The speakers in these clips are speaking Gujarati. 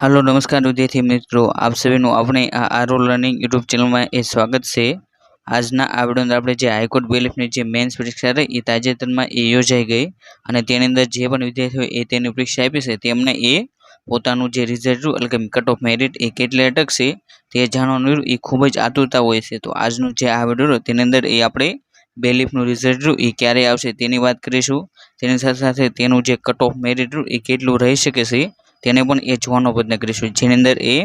હાલો, નમસ્કાર વિદ્યાર્થી મિત્રો. આપ સભીનું આપણે આ આરો લર્નિંગ યુટ્યુબ ચેનલમાં એ સ્વાગત છે. આજના આ અંદર આપણે જે હાઈકોર્ટ બેલિફની જે મેન્સ પરીક્ષા રહી એ તાજેતરમાં એ યોજાઈ ગઈ અને તેની અંદર જે પણ વિદ્યાર્થીઓ એ તેની પરીક્ષા આપી છે, તેમને એ પોતાનું જે રિઝલ્ટ રહ્યું એટલે કે કટ ઓફ મેરિટ એ કેટલે અટકશે, તે જાણવાનું એ ખૂબ જ આતુરતા હોય છે. તો આજનું જે આ વીડિયો તેની અંદર એ આપણે બેલિફનું રિઝલ્ટ રહ્યું એ ક્યારે આવશે તેની વાત કરીશું. તેની સાથે સાથે તેનું જે કટ ઓફ મેરિટ રહ્યું એ કેટલું રહી શકે છે તેને પણ એ જોવાનો પ્રયત્ન કરીશું. જેની અંદર એ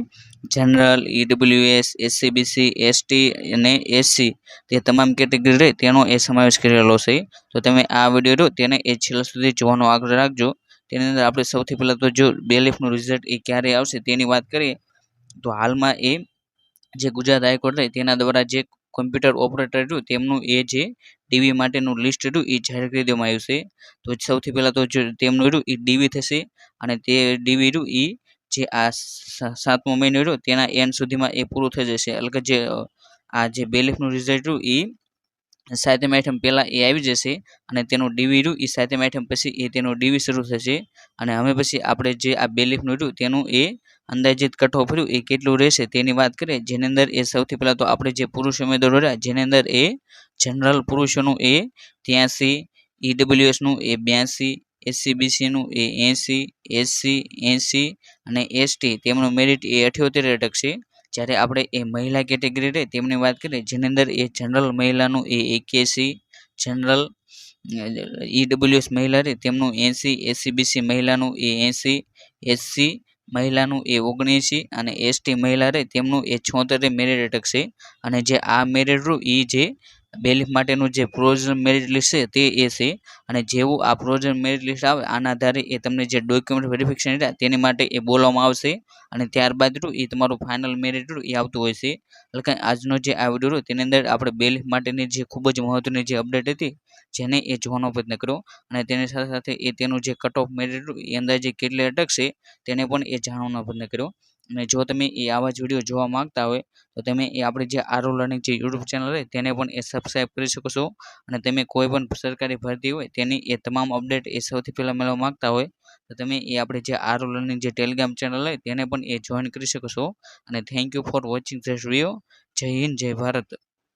જનરલ ઈડબ્લ્યુએસ એસસીબીસી એસટી અને એસસી તે તમામ કેટેગરી રહે તેનો એ સમાવેશ કરેલો છે. તો તમે આ વીડિયો રહ્યો તેને એ છેલ્લા સુધી જોવાનો આગ્રહ રાખજો. તેની અંદર આપણે સૌથી પહેલાં તો જો બેલીફનું રિઝલ્ટ એ ક્યારે આવશે તેની વાત કરીએ, તો હાલમાં એ જે ગુજરાત હાઈકોર્ટ રહે તેના દ્વારા જે કોમ્પ્યુટર ઓપરેટર રહ્યું તેમનું એ જે ડીવી માટેનું લિસ્ટ હતું એ જાહેર કરી દેવામાં આવ્યું છે. તો સૌથી પહેલાં તો તેમનું હતું એ ડીવી થશે અને તે ડીવી હતું એ જે આ સાતમો મહિનો હતો, તેના એન્ડ સુધીમાં એ પૂરું થઈ જશે. એટલે કે જે આ જે બેલેફનું રિઝલ્ટ હતું એ સાતમ આઠમ પહેલાં એ આવી જશે અને તેનું ડીવી રહ્યું એ સાતમ આઠમ પછી એ તેનું ડીવી શરૂ થશે. અને હવે પછી આપણે જે આ બેલેફનું રહ્યું તેનું એ અંદાજિત કટ ઓફ રહ્યું એ કેટલું રહેશે તેની વાત કરીએ, જેની અંદર એ સૌથી પહેલાં તો આપણે જે પુરુષ ઉમેદવારો રહ્યા, જેની અંદર એ જનરલ પુરુષોનું એ ત્યાંસી ઈડબ્લ્યુએસનું એ બ્યાસી એસસીબીસીનું એ એંસી એસસી એંસી અને એસટી તેમનું મેરિટ એ અઠ્યોતેર અટકશે જ્યારે આપણે એ મહિલા કેટેગરી રહે તેમની વાત કરીએ, જેની અંદર એ જનરલ મહિલાનું એ એક્યાસી જનરલ ઈડબ્લ્યુએસ મહિલા રહે, તેમનું એંસી એસસીબીસી મહિલાનું એ એંસી એસસી મહિલાનું એ ઓગણએંસી અને એસટી મહિલા રહે તેમનું એ છોતેર મેરિટ અટકશે. અને જે આ મેરિટ રૂ એ જે બેલીફ માટેનું જે પ્રોવિઝનલ મેરિટ લિસ્ટ છે તે એ છે. અને જેવું આ પ્રોવિઝનલ મેરિટ લિસ્ટ આવે, આના આધારે એ તમને જે ડોક્યુમેન્ટ વેરિફિકેશન રહ્યા તેની માટે એ બોલવામાં આવશે. અને ત્યારબાદ એ તમારું ફાઇનલ મેરિટ એ આવતું હોય છે. એટલે કે આજનો જે આ વીડિયો રહ્યો, તેની અંદર આપણે બેલીફ માટેની જે ખૂબ જ મહત્ત્વની જે અપડેટ હતી, જેને એ જોવાનો પ્રયત્ન કર્યો. અને તેની સાથે સાથે એ તેનું જે કટ ઓફ મેરિટ એ અંદાજે કેટલે અટકશે, તેને પણ એ જાણવાનો પ્રયત્ન કર્યો. અને જો તમે એ આવા જ વીડિયો જોવા માંગતા હોય, તો તમે એ આપણે જે આરો લર્નિંગ જે યુટ્યુબ ચેનલ છે, તેને પણ એ સબસ્ક્રાઈબ કરી શકો છો. અને તમે કોઈ પણ સરકારી ભરતી હોય, તેની એ તમામ અપડેટ એ સૌથી પહેલાં મેળવવા માગતા હોય, તો તમે એ આપણે જે આરો લર્નિંગ જે ટેલિગ્રામ ચેનલ હોય તેને પણ એ જોઈન કરી શકો છો. અને thank you for watching this video Jai Hind, Jai Bharat.